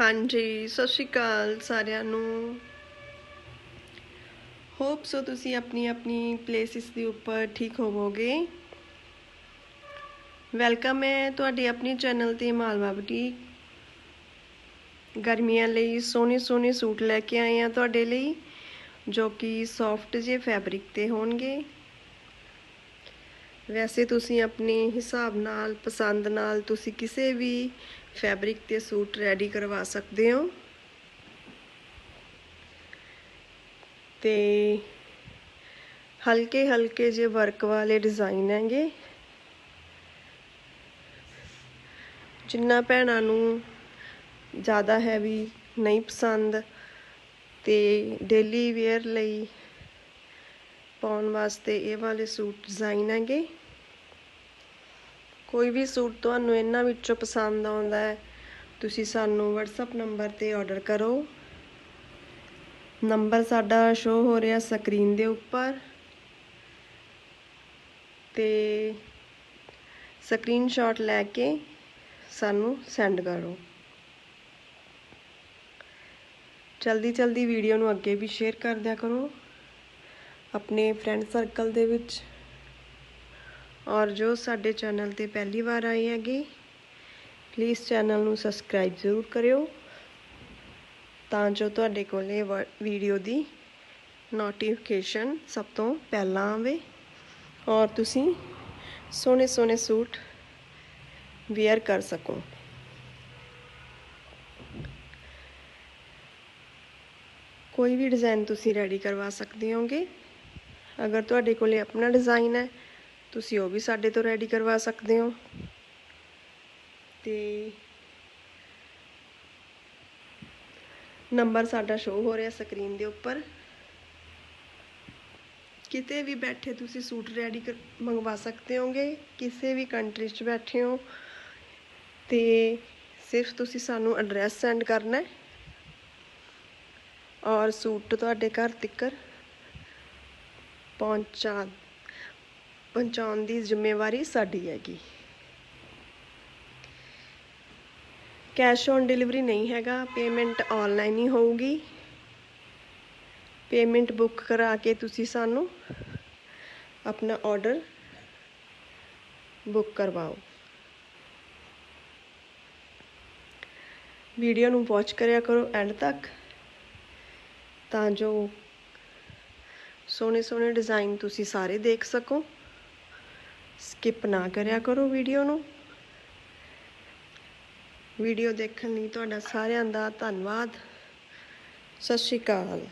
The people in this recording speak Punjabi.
ਹਾਂਜੀ, ਸਤਿ ਸ਼੍ਰੀ ਅਕਾਲ ਸਾਰਿਆਂ ਨੂੰ। ਹੋਪ ਸੋ ਤੁਸੀਂ ਆਪਣੀ ਆਪਣੀ ਪਲੇਸਿਸ ਦੇ ਉੱਪਰ ਠੀਕ ਹੋਵੋਗੇ। ਵੈਲਕਮ ਹੈ ਤੁਹਾਡੇ ਆਪਣੇ ਚੈਨਲ ਤੇ ਮਾਲਵਾ ਬੁਟੀਕ ਗਰਮੀਆਂ ਲਈ ਸੋਹਣੇ ਸੋਹਣੇ ਸੂਟ ਲੈ ਕੇ ਆਏ ਆ ਤੁਹਾਡੇ ਲਈ, ਜੋ ਕਿ ਸੌਫਟ ਜੇ ਫੈਬਰਿਕ ਤੇ ਹੋਣਗੇ। ਵੈਸੇ ਤੁਸੀਂ ਆਪਣੇ ਹਿਸਾਬ ਨਾਲ, ਪਸੰਦ ਨਾਲ ਤੁਸੀਂ ਕਿਸੇ ਵੀ ਫੈਬਰਿਕ ਤੇ ਸੂਟ ਰੈਡੀ ਕਰਵਾ ਸਕਦੇ ਹੋ। ਤੇ ਹਲਕੇ ਹਲਕੇ ਜੇ ਵਰਕ ਵਾਲੇ ਡਿਜ਼ਾਈਨ ਹੈਗੇ। ਜਿੰਨਾ ਭੈਣਾਂ ਨੂੰ ਜ਼ਿਆਦਾ ਹੈਵੀ ਨਹੀਂ ਪਸੰਦ, ਤੇ ਡੇਲੀ ਵੇਅਰ ਲਈ ਪਾਉਣ ਵਾਸਤੇ ਇਹ ਵਾਲੇ ਸੂਟ ਡਿਜ਼ਾਈਨ ਹੈਗੇ। ਕੋਈ ਵੀ ਸੂਟ ਤੁਹਾਨੂੰ ਇਹਨਾਂ ਵਿੱਚੋਂ ਪਸੰਦ ਆਉਂਦਾ ਹੈ, ਤੁਸੀਂ ਸਾਨੂੰ WhatsApp ਨੰਬਰ ਤੇ ਆਰਡਰ ਕਰੋ। ਨੰਬਰ ਸਾਡਾ ਸ਼ੋ ਹੋ ਰਿਹਾ ਸਕਰੀਨ ਦੇ ਉੱਪਰ। ਤੇ ਸਕਰੀਨਸ਼ਾਟ ਲੈ ਕੇ ਸਾਨੂੰ ਸੈਂਡ ਕਰੋ। ਜਲਦੀ ਜਲਦੀ ਵੀਡੀਓ ਨੂੰ ਅੱਗੇ ਵੀ ਸ਼ੇਅਰ ਕਰ ਦਿਆ ਕਰੋ। ਆਪਣੇ ਫਰੈਂਡ ਸਰਕਲ ਦੇ ਵਿੱਚ। ਔਰ ਜੋ ਸਾਡੇ ਚੈਨਲ ਤੇ ਪਹਿਲੀ ਵਾਰ ਆਏ ਹੈਗੇ ਪਲੀਜ਼ ਚੈਨਲ ਨੂੰ ਸਬਸਕ੍ਰਾਈਬ ਜ਼ਰੂਰ ਕਰਿਓ, ਤਾਂ ਜੋ ਤੁਹਾਡੇ ਕੋਲ ਇਹ ਵੀਡੀਓ ਦੀ ਨੋਟੀਫਿਕੇਸ਼ਨ ਸਭ ਤੋਂ ਪਹਿਲਾਂ ਆਵੇ। ਔਰ ਤੁਸੀਂ ਸੋਹਣੇ ਸੋਹਣੇ ਸੂਟ ਵੇਅਰ ਕਰ ਸਕੋ। ਕੋਈ ਵੀ ਡਿਜ਼ਾਈਨ ਤੁਸੀਂ ਰੈਡੀ ਕਰਵਾ ਸਕਦੇ ਹੋਗੇ। ਅਗਰ ਤੁਹਾਡੇ ਕੋਲੇ ਆਪਣਾ ਡਿਜ਼ਾਈਨ ਹੈ, ਤੁਸੀਂ ਉਹ ਵੀ ਸਾਡੇ ਤੋਂ ਰੈਡੀ ਕਰਵਾ ਸਕਦੇ ਹੋ। ਤੇ ਨੰਬਰ ਸਾਡਾ ਸ਼ੋ ਹੋ ਰਿਹਾ ਸਕਰੀਨ ਦੇ ਉੱਪਰ। ਕਿਤੇ ਵੀ ਬੈਠੇ ਤੁਸੀਂ ਸੂਟ ਰੈਡੀ ਮੰਗਵਾ ਸਕਦੇ ਹੋਗੇ। ਕਿਸੇ ਵੀ ਕੰਟਰੀ 'ਚ ਬੈਠੇ ਹੋ, ਤੇ ਸਿਰਫ ਤੁਸੀਂ ਸਾਨੂੰ ਐਡਰੈਸ ਸੈਂਡ ਕਰਨਾ ਹੈ। ਔਰ ਸੂਟ ਤੁਹਾਡੇ ਘਰ ਤੱਕ ਪਹੁੰਚਾ ਪਹੁੰਚਾਉਣ ਦੀ ਜ਼ਿੰਮੇਵਾਰੀ ਸਾਡੀ ਹੈਗੀ। ਕੈਸ਼ ਔਨ ਡਿਲੀਵਰੀ ਨਹੀਂ ਹੈਗਾ, ਪੇਮੈਂਟ ਆਨਲਾਈਨ ਹੀ ਹੋਊਗੀ। ਪੇਮੈਂਟ ਬੁੱਕ ਕਰਾ ਕੇ ਤੁਸੀਂ ਸਾਨੂੰ ਆਪਣਾ ਆਰਡਰ ਬੁੱਕ ਕਰਵਾਓ। ਵੀਡੀਓ ਨੂੰ ਵਾਚ ਕਰਿਆ ਕਰੋ ਐਂਡ ਤੱਕ, ਤਾਂ ਜੋ ਸੋਹਣੇ ਸੋਹਣੇ ਡਿਜ਼ਾਈਨ ਤੁਸੀਂ ਸਾਰੇ ਦੇਖ ਸਕੋ। ਸਕਿਪ ਨਾ ਕਰਿਆ ਕਰੋ ਵੀਡੀਓ ਨੂੰ। ਵੀਡੀਓ ਦੇਖਣ ਲਈ ਤੁਹਾਡਾ ਸਾਰਿਆਂ ਦਾ ਧੰਨਵਾਦ। ਸਤਿ ਸ਼੍ਰੀ ਅਕਾਲ।